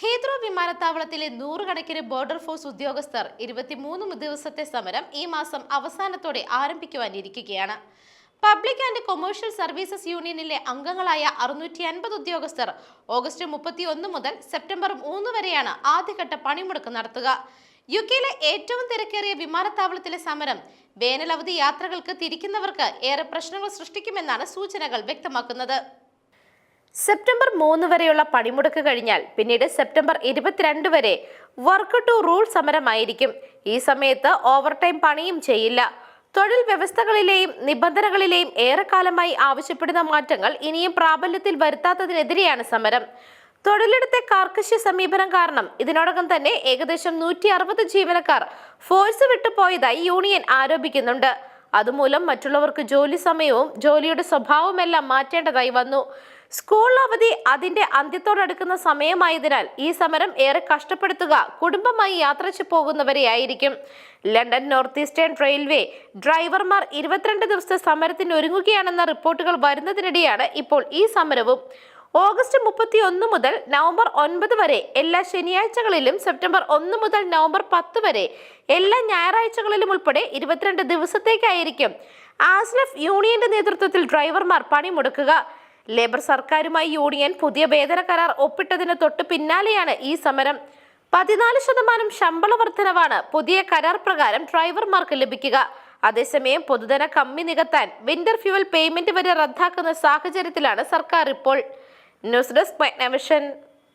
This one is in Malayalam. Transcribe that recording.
ഹീത്രോ വിമാനത്താവളത്തിലെ നൂറുകണക്കിന് ബോർഡർ ഫോഴ്സ് ഉദ്യോഗസ്ഥർ ഇരുപത്തിമൂന്ന് ദിവസത്തെ സമരം ഈ മാസം അവസാനത്തോടെ ആരംഭിക്കുവാനിരിക്കുകയാണ്. പബ്ലിക് ആൻഡ് കൊമേഴ്ഷ്യൽ സർവീസസ് യൂണിയനിലെ അംഗങ്ങളായ അറുന്നൂറ്റി അൻപത് ഉദ്യോഗസ്ഥർ ഓഗസ്റ്റ് മുപ്പത്തി ഒന്ന് മുതൽ സെപ്റ്റംബർ മൂന്ന് വരെയാണ് ആദ്യഘട്ട പണിമുടക്ക് നടത്തുക. യു കെയിലെ ഏറ്റവും തിരക്കേറിയ വിമാനത്താവളത്തിലെ സമരം വേനലവധി യാത്രകൾക്ക് തിരിക്കുന്നവർക്ക് ഏറെ പ്രശ്നങ്ങൾ സൃഷ്ടിക്കുമെന്നാണ് സൂചനകൾ വ്യക്തമാക്കുന്നത്. സെപ്റ്റംബർ മൂന്ന് വരെയുള്ള പണിമുടക്ക് കഴിഞ്ഞാൽ പിന്നീട് സെപ്റ്റംബർ ഇരുപത്തിരണ്ട് വരെ വർക്ക് ടു റൂൾ സമരമായിരിക്കും. ഈ സമയത്ത് ഓവർ ടൈം പണിയും ചെയ്യില്ല. തൊഴിൽ വ്യവസ്ഥകളിലെയും നിബന്ധനകളിലെയും ഏറെക്കാലമായി ആവശ്യപ്പെടുന്ന മാറ്റങ്ങൾ ഇനിയും പ്രാബല്യത്തിൽ വരുത്താത്തതിനെതിരെയാണ് സമരം. തൊഴിലിടത്തെ കാർക്കശ്യ സമീപനം കാരണം ഇതിനോടകം തന്നെ ഏകദേശം നൂറ്റി അറുപത് ജീവനക്കാർ ഫോഴ്സ് വിട്ടുപോയതായി യൂണിയൻ ആരോപിക്കുന്നുണ്ട്. അതുമൂലം മറ്റുള്ളവർക്ക് ജോലി സമയവും ജോലിയുടെ സ്വഭാവമെല്ലാം മാറ്റേണ്ടതായി വന്നു. സ്കൂൾ അവധി അതിന്റെ അന്ത്യത്തോടടുക്കുന്ന സമയമായതിനാൽ ഈ സമരം ഏറെ കഷ്ടപ്പെടുത്തുക കുടുംബമായി യാത്രച്ചു പോകുന്നവരെയായിരിക്കും ലണ്ടൻ നോർത്ത് ഈസ്റ്റേൺ റെയിൽവേ ഡ്രൈവർമാർ ഇരുപത്തിരണ്ട് ദിവസത്തെ സമരത്തിന് ഒരുങ്ങുകയാണെന്ന റിപ്പോർട്ടുകൾ വരുന്നതിനിടെയാണ് ഇപ്പോൾ ഈ സമരവും. ഓഗസ്റ്റ് മുപ്പത്തി ഒന്ന് മുതൽ നവംബർ ഒൻപത് വരെ എല്ലാ ശനിയാഴ്ചകളിലും സെപ്റ്റംബർ ഒന്ന് മുതൽ നവംബർ പത്ത് വരെ എല്ലാ ഞായറാഴ്ചകളിലും ഉൾപ്പെടെ ഇരുപത്തിരണ്ട് ദിവസത്തേക്കായിരിക്കും. ആസ്ലഫ് യൂണിയന്റെ നേതൃത്വത്തിൽ ഡ്രൈവർമാർ പണിമുടക്കുക. ലേബർ സർക്കാരുമായി യൂണിയൻ പുതിയ വേതന കരാർ ഒപ്പിട്ടതിന് തൊട്ട് പിന്നാലെയാണ് ഈ സമരം. പതിനാല് ശതമാനം ശമ്പള വർധനവാണ് പുതിയ കരാർ പ്രകാരം ഡ്രൈവർമാർക്ക് ലഭിക്കുക. അതേസമയം പൊതുധന കമ്മി നികത്താൻ വിന്റർ ഫ്യൂവൽ പേയ്മെന്റ് വരെ റദ്ദാക്കുന്ന സാഹചര്യത്തിലാണ് സർക്കാർ ഇപ്പോൾ. News desk മെഗ്നവിഷൻ.